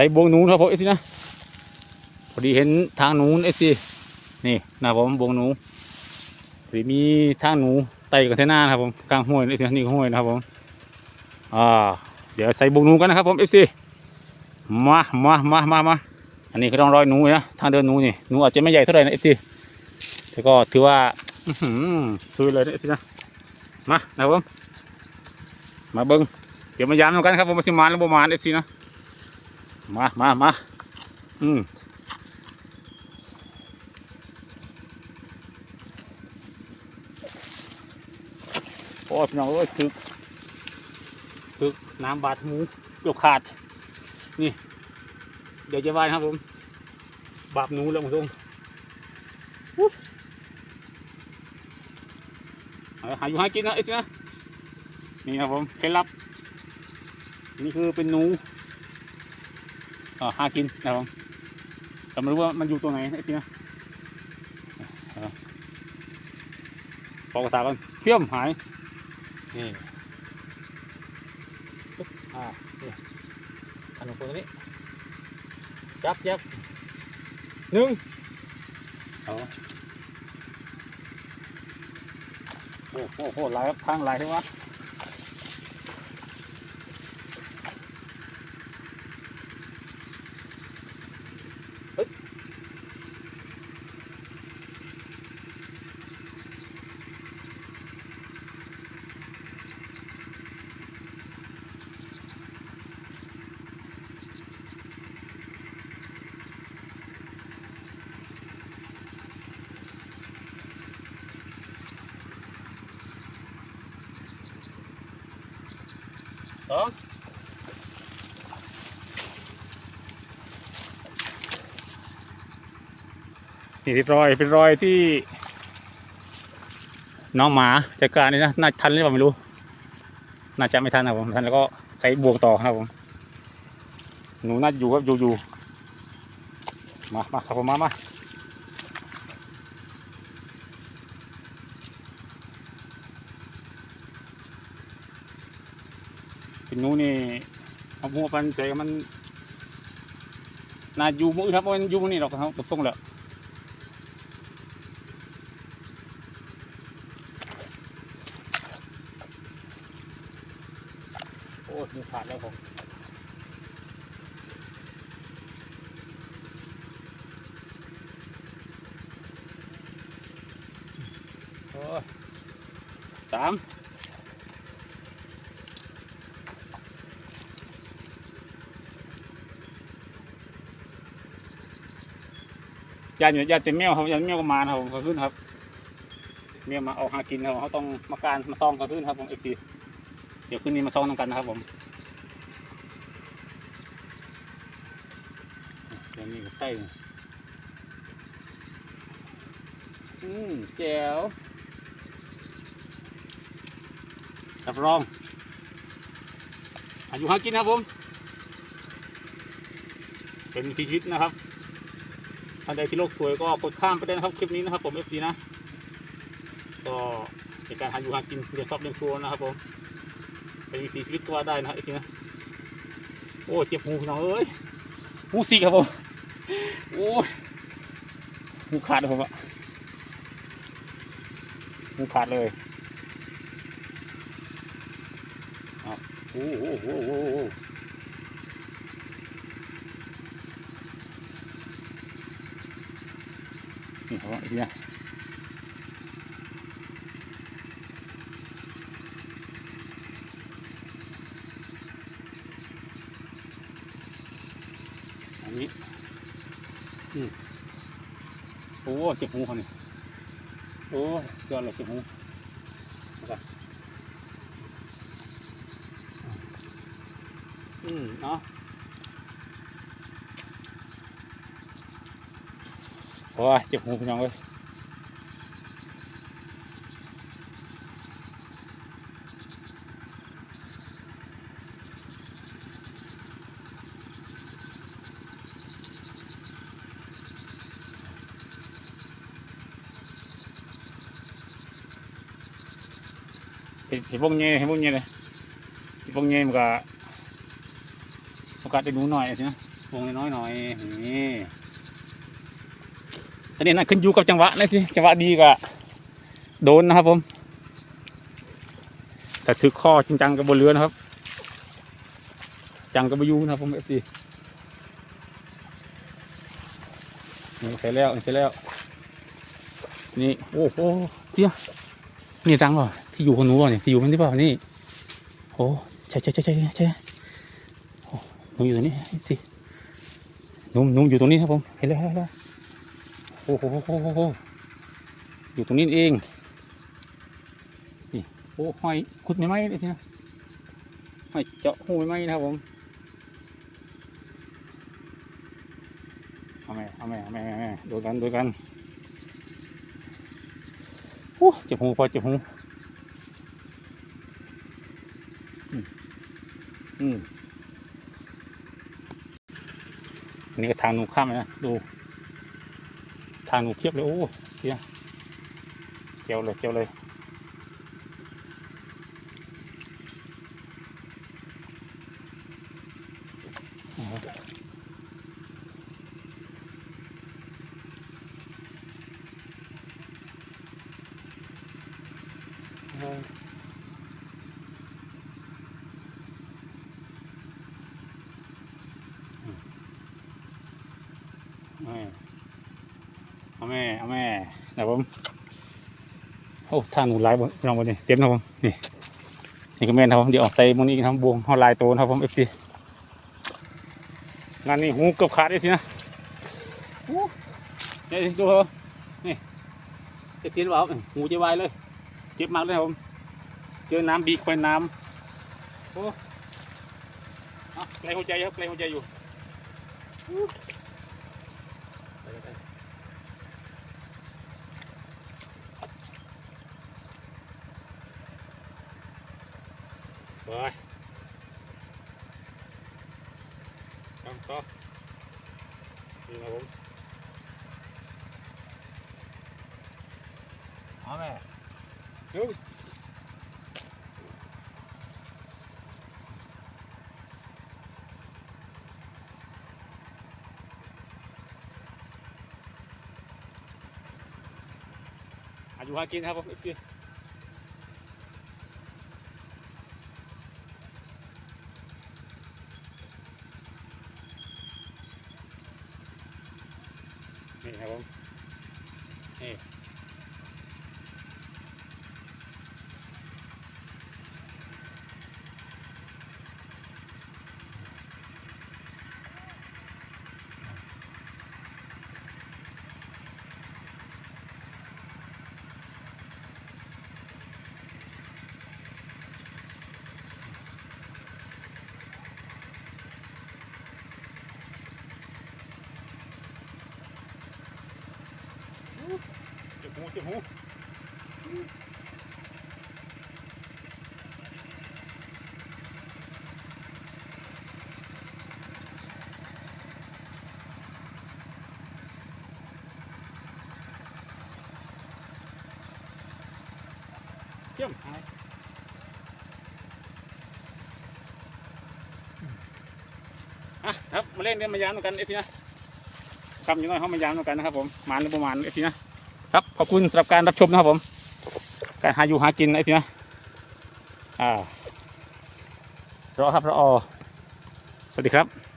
ส่บวงหนูนครับผมเอฟซีนะพอดีเห็นทางหนูเอฟซีนี่นะผมบวงหนูพอดีมีทางหนูไต่กันเทน่านะครับผมกลางห้วยเอฟซีนี่ห้วยนะครับผมอ่าเดี๋ยวใส่บวงหนูกันนะครับผมเอฟซีมามามามามาอันนี้ก็ต้องรอยหนูนะทางเดินหนูนี่หนูอาจจะไม่ใหญ่เท่าไหร่นะเอฟซีแต่ก็ถือว่าอื้อหือสวยเลยนะเอฟซีนะมานะครับผมมาเบิ้งเดี๋ยวมายามกันครับผมมาสิมานแล้วประมาณเอฟซีนะ มามามาอืมโอ้ยพี่น้องเอ้ยถึกถึกน้ำบาดหมูเกือบขาด นี่ เดี๋ยวจะว่ายนะครับผม บาปหนูแล้วมึงทรงอุ๊บเอาหาอยู่หากินนะเอฟซีนะ นี่ครับผมเคล็ดลับ นี่คือเป็นหนู อ่าหากินนะครับผมแต่ไม่รู้ว่ามันอยู่ตรงไหนไอ้พี่นะเอาปอกกระสากันเพี้ยมหายนี่ปึ๊บอ่านี่อันนี้ตัวนี้จับจับหนึ่งเอาโอ้โหโหลายครับทางลายใช่ไหม สองนี่เป็นรอยเป็นรอยที่ น้องหมาจัดการนี่นะน่าทันหรือเปล่าไม่รู้ น่าจะไม่ทันครับผมทันแล้วก็ใช้บ่วงต่อครับผมหนูน่าจะอยู่ครับอยู่อยู่มามาครับผมมามาเป็น หนูนี่เอาหัวปันใส่มันน่าอยู่มือครับมันอยู่มือนี่หรอกครับตกส่งแล้วโอ้ยขาดแล้วผมโอ้สาม ยานอยู่ยานเต็มแมวครับยานแมวก็มานะครับผมก็ขึ้นครับแมวมาเอาหากินครับเขาต้องมาการมาซองก็ขึ้นครับผมเอฟซีเดี๋ยวคืนนี้มาซองกันนะครับผมเดี๋ยวนี้ก็ใส่อืมแจ๋วรับรองอายุหากินนะครับผม เป็นวิชีวิตนะครับ ท่านใดที่โลกสวยก็กดข้ามไปได้นะครับคลิปนี้นะครับผมเอฟซีนะ ก็เป็นการหาอยู่หากินเรียนครอบเรียนครัวนะครับผมเป็นวิถีชีวิตก็ว่าได้นะครับเอฟซีนะโอ้เจ็บหูพี่น้องเอ้ยหูสีครับผมโอ้ยหูขาดเลยผมอะหูขาดเลยอ้าวโอ้โหโอ้โห โอ้โหนี่ครับอีกทีนะอันนี้โอ้เจ็บหูเขาเนี่ยโอ้ยอดเลยเจ็บหูอาก่อนอืมเนาะ โอ้ยเจ็บหูพี่น้องเว้ยเห็นพวกเงี้ยเห็นพวกเงี้ยเลยเห็นพวกเงี้ยมันก็โอกาสได้หนูหน่อยสินะวงน้อยหน่อยนี่ อันนี้นั่นขึ้นอยู่กับจังหวะนะสิจังหวะดีก็โดนนะครับผม แต่ถือข้อจริงจังกับบนเรือนะครับ จังกับบยูนะครับผมเอฟซีนี่ใส่แล้วใส่แล้ว นี่โอ้โหเสียนี่ดังเปล่าที่อยู่ของหนูเปล่าเนี่ยที่อยู่มันที่เปล่านี่โอ้ใช่ใช่ใช่ใช่ใช่หนูอยู่ตรงนี้สิหนูหนูอยู่ตรงนี้ครับผมเห็นแล้วเห็นแล้ว อ้โหอ้โหโอ้โหอยู่ตรงนี้เองนี่โอ้หอยขุดไม่ไหมเลยทีนะหอยเจาะหูไม่ไหมนะครับผมเอาแม่เอาแม่เอาแม่เอาแม่ดูกันดูกันโอ้เจ็บหูพอเจ็บหูอืมอืมอันนี้ก็ทางหนูข้ามนะดู ทางหนูเพียบเลย โอ้เสียเจียวเลยเจียวเลยเอาแม่ เอาแม่เอาแม่นะผมโอ้ท่างหนูลายบลองบนนี่เต็มนะผมนี่นี่ก็แม่นครับผมเดี๋ยวเอาใส่มันนี้นะครับบวงเขาลายโตนะครับผมเอฟซีงานนี้หูเกือบขาดเลยสินะโอ้นี่ดูครับนี่เอฟซีหรือเปล่าหูจะวายเลยเจ็บมากเลยครับผมเจอน้ำบีคอยน้ำโอ้อะไกลหัวใจครับไกลหัวใจอยู่ ไป ครับต่อนี่นะผมเอาแม่เฮ้ยอายุหากินครับผมเอฟซีนี่ครับผมนี่เจ็บ หูเจ็บหูเจียมหายอะครับมาเล่นเล่นมายามกันเอฟซีนะครับอยังน้อยเขามายามกันนะครับผมหมานหรือประมาณเอฟซีนะ ครับขอบคุณสำหรับการรับชมนะครับผม การหาอยู่หากินไอ้สินะอ่ารอครับรอสวัสดีครับ